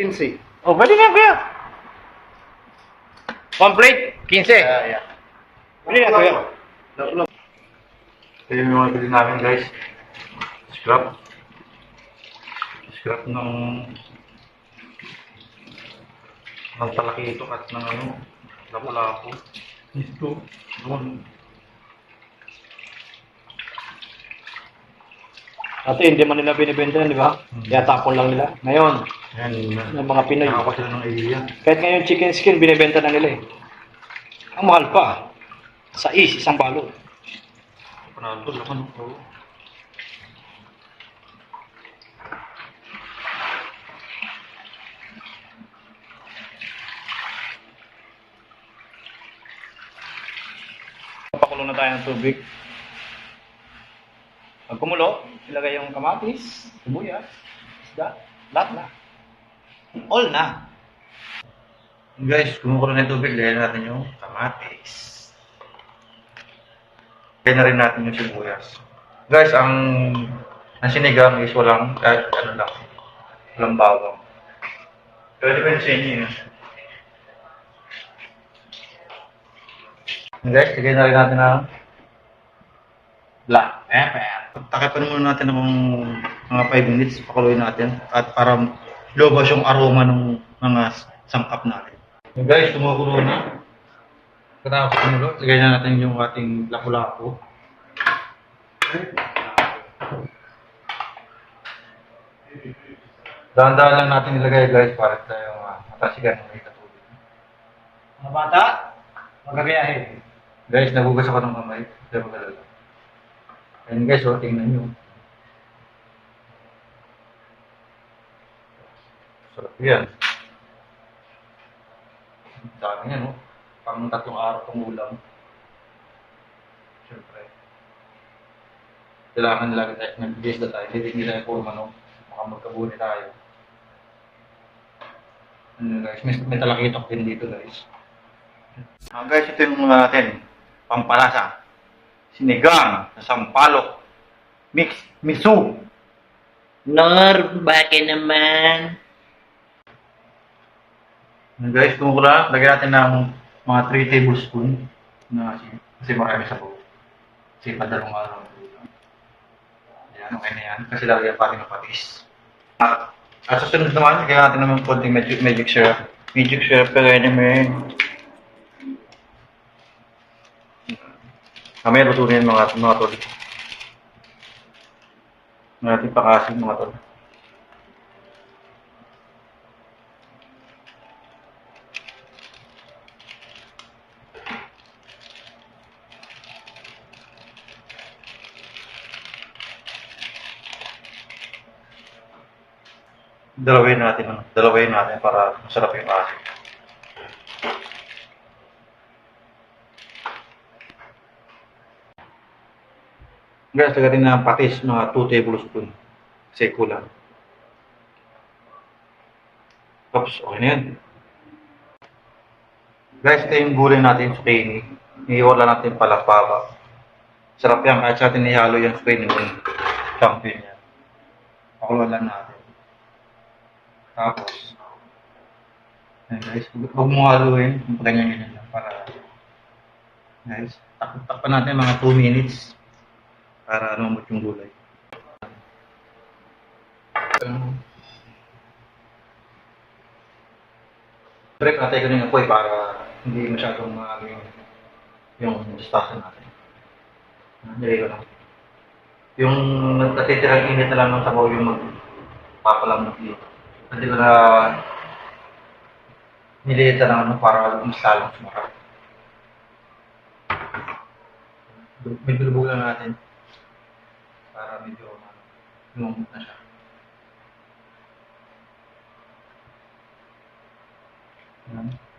15. Oh, pwede na kuya. One plate, 15. Yeah, yeah. Pwede na, kuya. Ito yung mga bili namin guys. Scrap. Scrap ng ng talakito at ng ano, lapu-lapu. Ito. Doon. Dati hindi man nila binibenta yan, di ba? Kaya tapon lang nila. Ngayon, Yan. ng mga Pinoy. Nakaka sila ng idea. Kahit ngayon chicken skin, binibenta na nila eh. Ang mahal pa. Sa is, isang balot. Panalo, laman. Oo. Pakulo na tayo ng tubig. Pag kumulo, ilagay yung kamatis, sibuyas, isda, lahat na. All na. Guys, kumukulo na yung tubig, lagyan natin yung kamatis. Lagyan na rin natin yung sibuyas. Guys, ang ang sinigang is walang, kahit ano lang, walang bawang. Pero depende sa inyo yun. Guys, lagyan na rin natin ng black pepper. Takipan muna natin ng mga 5 minutes, pakuluin natin. At para lobos yung aroma ng mga sangkap natin. So guys, tumukulo na. Katapos kumulo, lagay na natin yung ating lapu-lapu. Dahan-dahan lang natin ilagay guys para tayo uh, matasigan ng may katulad. Mga bata, magagayahin. Guys, nagugas ako ng kamay. Hindi mo And guys, oh, tingnan nyo. Sarap yan. Dami yan, no? Pang tatlong araw itong ulam. Siyempre. Kailangan lagi tayo nag-guess na tayo. Hindi hindi tayo puro manok. Baka magkabuni tayo. Ano guys, may, may talakitok din dito guys. Ah, guys, ito yung mga natin. Pampalasa. Sinigang na sampalok. Mix, miso. Nor, bakit naman? Ano guys, kumukulo na. Lagyan natin ng mga 3 tablespoon na asin. Kasi marami sa buo. Kasi padalong araw. Yan, okay na yan. Kasi lalagyan pa rin ng patis. At, at susunod naman, lagyan natin naman konting magic, magic syrup. Magic syrup yun naman. Mamaya lutunin yung mga, mga tol. Natin pakasin mga tol. Dalawin natin, ano, dalawin natin para masarap yung asin. Guys, lagatin na ang patis, mga 2 tablespoon. Kasi kulang. Tapos, okay na yan. Guys, ito yung gulay natin, zucchini. Iiwala natin pala papa. Sarap yan, kahit sa atin ihalo yung zucchini yung champion niya. Pakuluan lang natin. Tapos, ayan guys, huwag mo haluin, ganyan-ganyan lang para, guys, tak takpan natin mga 2 minutes para lumamot yung gulay. Break natin ko na yung apoy para hindi masyadong maano yung, yung mustasa natin. Nilagay ko lang. Yung natitirang init na lang ng sabaw yung magpapalam ng dito. Hindi ko na nilita ng ano para mas lalong sumarap. May bilubog lang natin para medyo lumambot na siya. Yan.